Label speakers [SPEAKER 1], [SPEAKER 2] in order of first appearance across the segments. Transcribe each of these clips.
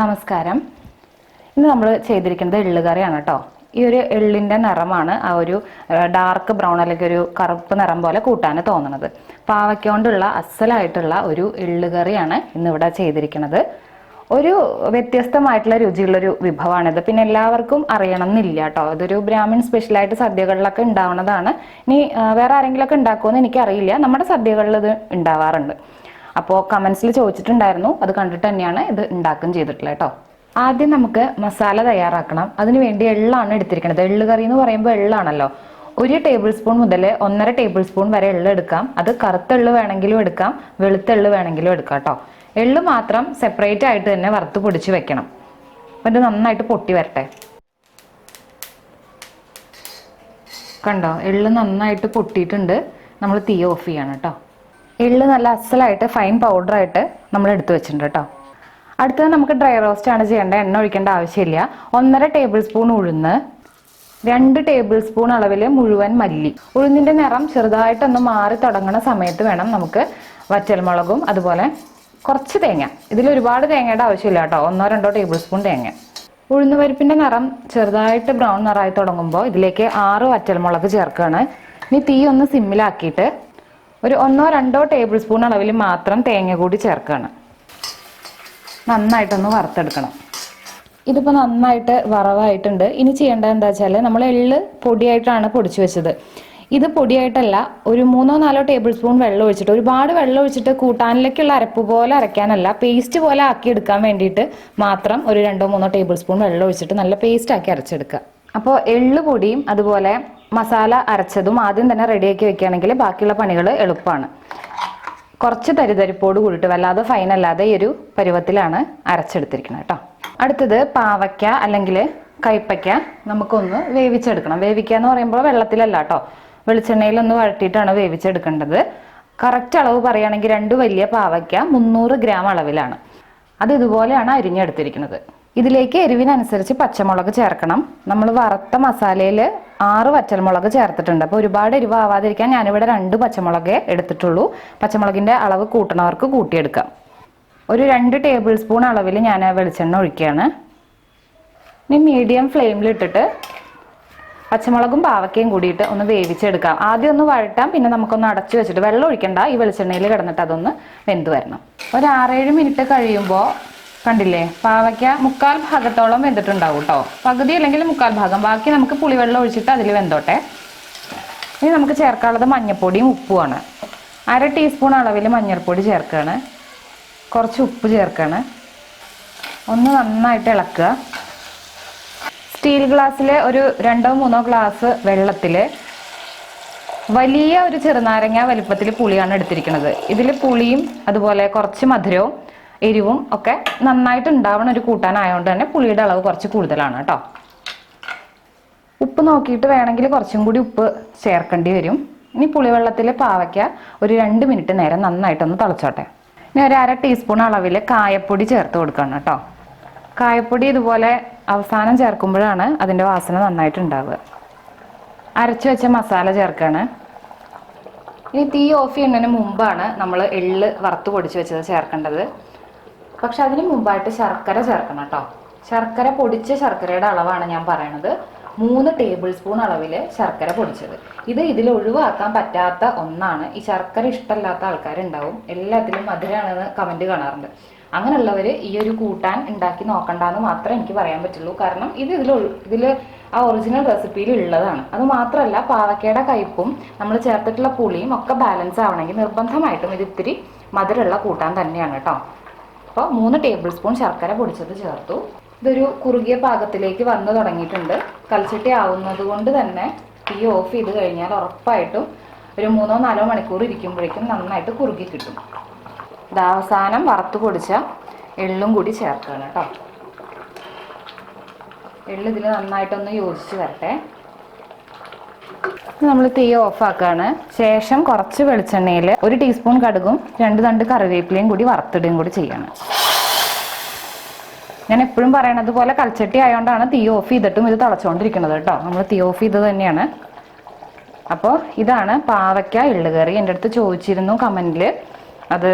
[SPEAKER 1] നമസ്കാരം. ഇന്ന് നമ്മൾ ചെയ്തിരിക്കുന്നത് എള്ളുകറിയാണ് കേട്ടോ ഈ ഒരു എള്ളിന്റെ നിറമാണ് ആ ഒരു ഡാർക്ക് ബ്രൗൺ അല്ലെങ്കിൽ ഒരു കറുപ്പ് നിറം പോലെ കൂട്ടാൻ തോന്നുന്നത്. പാവയ്ക്കൊണ്ടുള്ള അസലായിട്ടുള്ള ഒരു എള്ളുകറിയാണ് ഇന്നിവിടെ ചെയ്തിരിക്കുന്നത്. ഒരു വ്യത്യസ്തമായിട്ടുള്ള രുചിയുള്ളൊരു വിഭവമാണിത് പിന്നെ എല്ലാവർക്കും അറിയണം എന്നില്ല കേട്ടോ ഇതൊരു ബ്രാഹ്മിൺ സ്പെഷ്യലായിട്ട് സദ്യകളിലൊക്കെ ഉണ്ടാവുന്നതാണ്. ഇനി വേറെ ആരെങ്കിലുമൊക്കെ ഉണ്ടാക്കുമെന്ന് എനിക്കറിയില്ല. നമ്മുടെ സദ്യകളിൽ ഇത് ഉണ്ടാവാറുണ്ട്. അപ്പോൾ കമൻസിൽ ചോദിച്ചിട്ടുണ്ടായിരുന്നു. അത് കണ്ടിട്ട് തന്നെയാണ് ഇത് ഉണ്ടാക്കുകയും ചെയ്തിട്ടുള്ളത് കേട്ടോ. ആദ്യം നമുക്ക് മസാല തയ്യാറാക്കണം. അതിന് വേണ്ടി എള്ളാണ് എടുത്തിരിക്കുന്നത്. എള്ള് കറി എന്ന് പറയുമ്പോൾ എള്ളാണല്ലോ. ഒരു ടേബിൾ സ്പൂൺ മുതൽ ഒന്നര ടേബിൾ സ്പൂൺ വരെ എള്ള് എടുക്കാം. അത് കറുത്ത എള്ള് വേണമെങ്കിലും എടുക്കാം. വെളുത്ത എള്ള് വേണമെങ്കിലും എടുക്കാം കേട്ടോ. എള്ള് മാത്രം സെപ്പറേറ്റ് ആയിട്ട് തന്നെ വറുത്ത് പൊടിച്ച് വെക്കണം. അപ്പം ഇത് നന്നായിട്ട് പൊട്ടി വരട്ടെ. കണ്ടോ? എള്ള് നന്നായിട്ട് പൊട്ടിയിട്ടുണ്ട്. നമ്മൾ തീ ഓഫ് ചെയ്യണം കേട്ടോ. എള്ള് നല്ല അസലായിട്ട് ഫൈൻ പൗഡറായിട്ട് നമ്മൾ എടുത്തു വെച്ചിട്ടുണ്ട് കേട്ടോ അടുത്തത് നമുക്ക് ഡ്രൈ റോസ്റ്റ് ആണ് ചെയ്യേണ്ട എണ്ണ ഒഴിക്കേണ്ട ആവശ്യമില്ല. ഒന്നര ടേബിൾ സ്പൂൺ ഉഴുന്ന് രണ്ട് ടേബിൾ സ്പൂൺ അളവിൽ മുഴുവൻ മല്ലി. ഉഴുന്നിന്റെ നിറം ചെറുതായിട്ടൊന്ന് മാറി തുടങ്ങുന്ന സമയത്ത് വേണം നമുക്ക് വറ്റൽമുളകും അതുപോലെ കുറച്ച് തേങ്ങ. ഇതിൽ ഒരുപാട് തേങ്ങയുടെ ആവശ്യമില്ല കേട്ടോ ഒന്നോ രണ്ടോ ടേബിൾ സ്പൂൺ തേങ്ങ. ഉഴുന്ന് പരിപ്പിന്റെ നിറം ചെറുതായിട്ട് ബ്രൗൺ നിറമായി തുടങ്ങുമ്പോൾ ഇതിലേക്ക് ആറ് വറ്റൽമുളക് ചേർക്കുകയാണ് ഇനി തീ ഒന്ന് സിമ്മിലാക്കിയിട്ട് ഒരു ഒന്നോ രണ്ടോ ടേബിൾ സ്പൂൺ അളവിൽ മാത്രം തേങ്ങ കൂടി ചേർക്കുകയാണ് നന്നായിട്ടൊന്ന് വറുത്തെടുക്കണം. ഇതിപ്പോൾ നന്നായിട്ട് വറവായിട്ടുണ്ട്. ഇനി ചെയ്യേണ്ടത് എന്താ വെച്ചാൽ നമ്മൾ എള്ള് പൊടിയായിട്ടാണ് പൊടിച്ചു വെച്ചത്. ഇത് പൊടിയായിട്ടല്ല ഒരു മൂന്നോ നാലോ ടേബിൾ സ്പൂൺ വെള്ളം ഒഴിച്ചിട്ട് ഒരുപാട് വെള്ളം ഒഴിച്ചിട്ട് കൂട്ടാനിലേക്കുള്ള അരപ്പ് പോലെ അരയ്ക്കാനല്ല പേസ്റ്റ് പോലെ ആക്കി എടുക്കാൻ വേണ്ടിയിട്ട് മാത്രം ഒരു രണ്ടോ മൂന്നോ ടേബിൾ സ്പൂൺ വെള്ളം ഒഴിച്ചിട്ട് നല്ല പേസ്റ്റ് ആക്കി അരച്ചെടുക്കുക. അപ്പോൾ എള്ള് പൊടിയും അതുപോലെ മസാല അരച്ചതും ആദ്യം തന്നെ റെഡിയാക്കി വെക്കുകയാണെങ്കിൽ ബാക്കിയുള്ള പണികൾ എളുപ്പമാണ്. കുറച്ച് തരിതരിപ്പോട് കൂടിയിട്ട് വല്ലാതെ ഫൈൻ അല്ലാതെ ഈ ഒരു പരുവത്തിലാണ് അരച്ചെടുത്തിരിക്കുന്നത് കേട്ടോ. അടുത്തത് പാവയ്ക്ക അല്ലെങ്കിൽ കൈപ്പയ്ക്ക നമുക്കൊന്ന് വേവിച്ചെടുക്കണം. വേവിക്കുക എന്ന് പറയുമ്പോൾ വെള്ളത്തിലല്ല കേട്ടോ. വെളിച്ചെണ്ണയിലൊന്ന് വഴട്ടിയിട്ടാണ് വേവിച്ചെടുക്കേണ്ടത്. കറക്റ്റ് അളവ് പറയുകയാണെങ്കിൽ രണ്ട് വലിയ പാവയ്ക്ക മുന്നൂറ് ഗ്രാം അളവിലാണ്. അത് ഇതുപോലെയാണ് അരിഞ്ഞെടുത്തിരിക്കുന്നത്. ഇതിലേക്ക് എരിവിനനുസരിച്ച് പച്ചമുളക് ചേർക്കണം. നമ്മൾ വറുത്ത മസാലയിൽ ആറ് പച്ചമുളക് ചേർത്തിട്ടുണ്ട്. അപ്പോൾ ഒരുപാട് എരിവ് ആവാതിരിക്കാൻ ഞാനിവിടെ രണ്ട് പച്ചമുളകേ എടുത്തിട്ടുള്ളൂ. പച്ചമുളകിന്റെ അളവ് കൂട്ടണവർക്ക് കൂട്ടിയെടുക്കാം. ഒരു രണ്ട് ടേബിൾ സ്പൂൺ അളവിൽ ഞാൻ വെളിച്ചെണ്ണ ഒഴിക്കുകയാണ്. ഇനി മീഡിയം ഫ്ലെയിമിലിട്ടിട്ട് പച്ചമുളകും പാവക്കയും കൂടിയിട്ട് ഒന്ന് വേവിച്ചെടുക്കാം. ആദ്യം ഒന്ന് വഴട്ടാം പിന്നെ നമുക്കൊന്ന് അടച്ചു വെച്ചിട്ട് വെള്ളം ഒഴിക്കണ്ട. ഈ വെളിച്ചെണ്ണയിൽ കിടന്നിട്ട് അതൊന്ന് വെന്ത് വരണം. ഒരു ആറേഴ് മിനിറ്റ് കഴിയുമ്പോൾ കണ്ടില്ലേ? പാവയ്ക്ക മുക്കാൽ ഭാഗത്തോളം വെന്തിട്ടുണ്ടാവും കേട്ടോ പകുതി അല്ലെങ്കിൽ മുക്കാൽ ഭാഗം. ബാക്കി നമുക്ക് പുളിവെള്ളം ഒഴിച്ചിട്ട് അതിൽ വെന്തോട്ടെ. ഇനി നമുക്ക് ചേർക്കാനുള്ളത് മഞ്ഞൾപ്പൊടിയും ഉപ്പുമാണ്. അര ടീസ്പൂൺ അളവിൽ മഞ്ഞൾപ്പൊടി ചേർക്കുകയാണ് കുറച്ച് ഉപ്പ് ചേർക്കുകയാണ് ഒന്ന് നന്നായിട്ട് ഇളക്കുക. സ്റ്റീൽ ഗ്ലാസ്സിൽ ഒരു രണ്ടോ മൂന്നോ ഗ്ലാസ് വെള്ളത്തിൽ വലിയ ഒരു ചെറുനാരങ്ങ വലിപ്പത്തിൽ പുളിയാണ് എടുത്തിരിക്കുന്നത് ഇതിൽ പുളിയും അതുപോലെ കുറച്ച് മധുരവും എരിവും ഒക്കെ നന്നായിട്ട് ഉണ്ടാവണ ഒരു കൂട്ടാനായതുകൊണ്ട് തന്നെ പുളിയുടെ അളവ് കുറച്ച് കൂടുതലാണ് കേട്ടോ. ഉപ്പ് നോക്കിയിട്ട് വേണമെങ്കിൽ കുറച്ചും കൂടി ഉപ്പ് ചേർക്കേണ്ടി വരും. ഇനി പുളിവെള്ളത്തിൽ പാവയ്ക്ക ഒരു രണ്ട് മിനിറ്റ് നേരം നന്നായിട്ടൊന്ന് തിളച്ചോട്ടെ. ഇനി ഒരു അര ടീസ്പൂൺ അളവിൽ കായപ്പൊടി ചേർത്ത് കൊടുക്കണം കേട്ടോ. കായപ്പൊടി ഇതുപോലെ അവസാനം ചേർക്കുമ്പോഴാണ് അതിന്റെ വാസന നന്നായിട്ട് ഉണ്ടാവുക അരച്ചു വെച്ച മസാല ചേർക്കാണ്. ഇനി തീ ഓഫ് ചെയ്യുന്നതിന് മുമ്പാണ് നമ്മൾ എള്ള് വറുത്ത് പൊടിച്ച് വെച്ചത് ചേർക്കേണ്ടത്. പക്ഷെ അതിന് മുമ്പായിട്ട് ശർക്കര ചേർക്കണം കേട്ടോ. ശർക്കര പൊടിച്ച ശർക്കരയുടെ അളവാണ് ഞാൻ പറയണത്. മൂന്ന് ടേബിൾ സ്പൂൺ അളവിൽ ശർക്കര പൊടിച്ചത്. ഇത് ഇതിൽ ഒഴിവാക്കാൻ പറ്റാത്ത ഒന്നാണ്. ഈ ശർക്കര ഇഷ്ടമല്ലാത്ത ആൾക്കാരുണ്ടാവും. എല്ലാത്തിലും മധുരമാണെന്ന് കമന്റ് കാണാറുണ്ട്. അങ്ങനെയുള്ളവർ ഈ ഒരു കൂട്ടാൻ ഉണ്ടാക്കി നോക്കണ്ടെന്ന് മാത്രമേ എനിക്ക് പറയാൻ പറ്റുള്ളൂ. കാരണം ഇത് ഇതിൽ ഇതിൽ ആ ഒറിജിനൽ റെസിപ്പിയിൽ ഉള്ളതാണ്. അത് മാത്രമല്ല പാവക്കയുടെ കയ്പും നമ്മൾ ചേർത്തിട്ടുള്ള പുളിയും ഒക്കെ ബാലൻസ് ആവണമെങ്കിൽ നിർബന്ധമായിട്ടും ഇത് ഇത്തിരി മധുരമുള്ള കൂട്ടാൻ തന്നെയാണ് കേട്ടോ. അപ്പോൾ മൂന്ന് ടേബിൾ സ്പൂൺ ശർക്കര പൊടിച്ചത് ചേർത്തു. ഇതൊരു കുറുകിയ പാകത്തിലേക്ക് വന്നു തുടങ്ങിയിട്ടുണ്ട്. കൽച്ചട്ടി ആവുന്നത് കൊണ്ട് തന്നെ തീ ഓഫ് ചെയ്ത് കഴിഞ്ഞാൽ ഉറപ്പായിട്ടും ഒരു മൂന്നോ നാലോ മണിക്കൂർ ഇരിക്കുമ്പോഴേക്കും നന്നായിട്ട് കുറുകി കിട്ടും. ഇത് അവസാനം വറുത്ത് പൊടിച്ച എള്ളും കൂടി ചേർക്കുകയാണ് കേട്ടോ. എള്ള് ഇതിൽ നന്നായിട്ടൊന്ന് യോജിച്ച് വരട്ടെ. നമ്മൾ തീ ഓഫ് ആക്കുകയാണ് ശേഷം കുറച്ച് വെളിച്ചെണ്ണയിൽ ഒരു ടീസ്പൂൺ കടുകും രണ്ട് തണ്ട് കറിവേപ്പിലയും കൂടി വറുത്തിടുകയും കൂടി ചെയ്യണം. ഞാൻ എപ്പോഴും പറയണത് പോലെ കൽച്ചട്ടി ആയതുകൊണ്ടാണ് തീ ഓഫ് ചെയ്തിട്ടും ഇത് തിളച്ചുകൊണ്ടിരിക്കുന്നത് കേട്ടോ. നമ്മൾ തീ ഓഫ് ചെയ്തത് തന്നെയാണ്. അപ്പോൾ ഇതാണ് പാവയ്ക്ക എള്ളുകറി. എന്റെ അടുത്ത് ചോദിച്ചിരുന്നു കമന്റിൽ അത്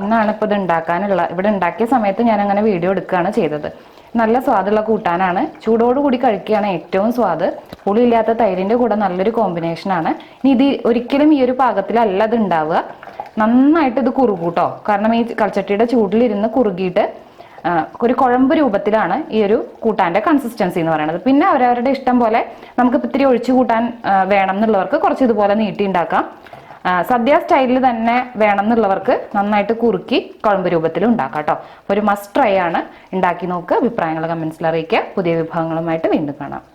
[SPEAKER 1] ഇന്നാണ് ഇപ്പോൾ ഇത് ഉണ്ടാക്കാനുള്ള. ഇവിടെ ഉണ്ടാക്കിയ സമയത്ത് ഞാൻ അങ്ങനെ വീഡിയോ എടുക്കുകയാണ് ചെയ്തത്. നല്ല സ്വാദുള്ള കൂട്ടാനാണ്. ചൂടോടുകൂടി കഴിക്കുകയാണ് ഏറ്റവും സ്വാദ്. പുളിയില്ലാത്ത തൈരിന്റെ കൂടെ നല്ലൊരു കോമ്പിനേഷനാണ് ഇനി ഇത് ഒരിക്കലും ഈ ഒരു പാകത്തിലല്ല ഇത് ഉണ്ടാവുക. നന്നായിട്ട് ഇത് കുറുകൂട്ടോ. കാരണം ഈ കൾച്ചട്ടിയുടെ ചൂടിലിരുന്ന് കുറുകിയിട്ട് ഒരു കുഴമ്പ് രൂപത്തിലാണ് ഈ ഒരു കൂട്ടാന്റെ കൺസിസ്റ്റൻസി എന്ന് പറയുന്നത്. പിന്നെ അവരവരുടെ ഇഷ്ടം പോലെ നമുക്ക് ഇത്തിരി ഒഴിച്ചു കൂട്ടാൻ വേണം എന്നുള്ളവർക്ക് കുറച്ച് ഇതുപോലെ നീട്ടി ഉണ്ടാക്കാം. സദ്യ സ്റ്റൈലിൽ തന്നെ വേണം എന്നുള്ളവർക്ക് നന്നായിട്ട് കുറുക്കി കുഴമ്പ് രൂപത്തിൽ ഉണ്ടാക്കാം കേട്ടോ. ഒരു മസ്റ്റ് ട്രൈ ആണ്. ഉണ്ടാക്കി നോക്കുക അഭിപ്രായങ്ങൾ കമൻസിൽ അറിയിക്കുക. പുതിയ വിഭവങ്ങളുമായിട്ട് വീണ്ടും കാണാം.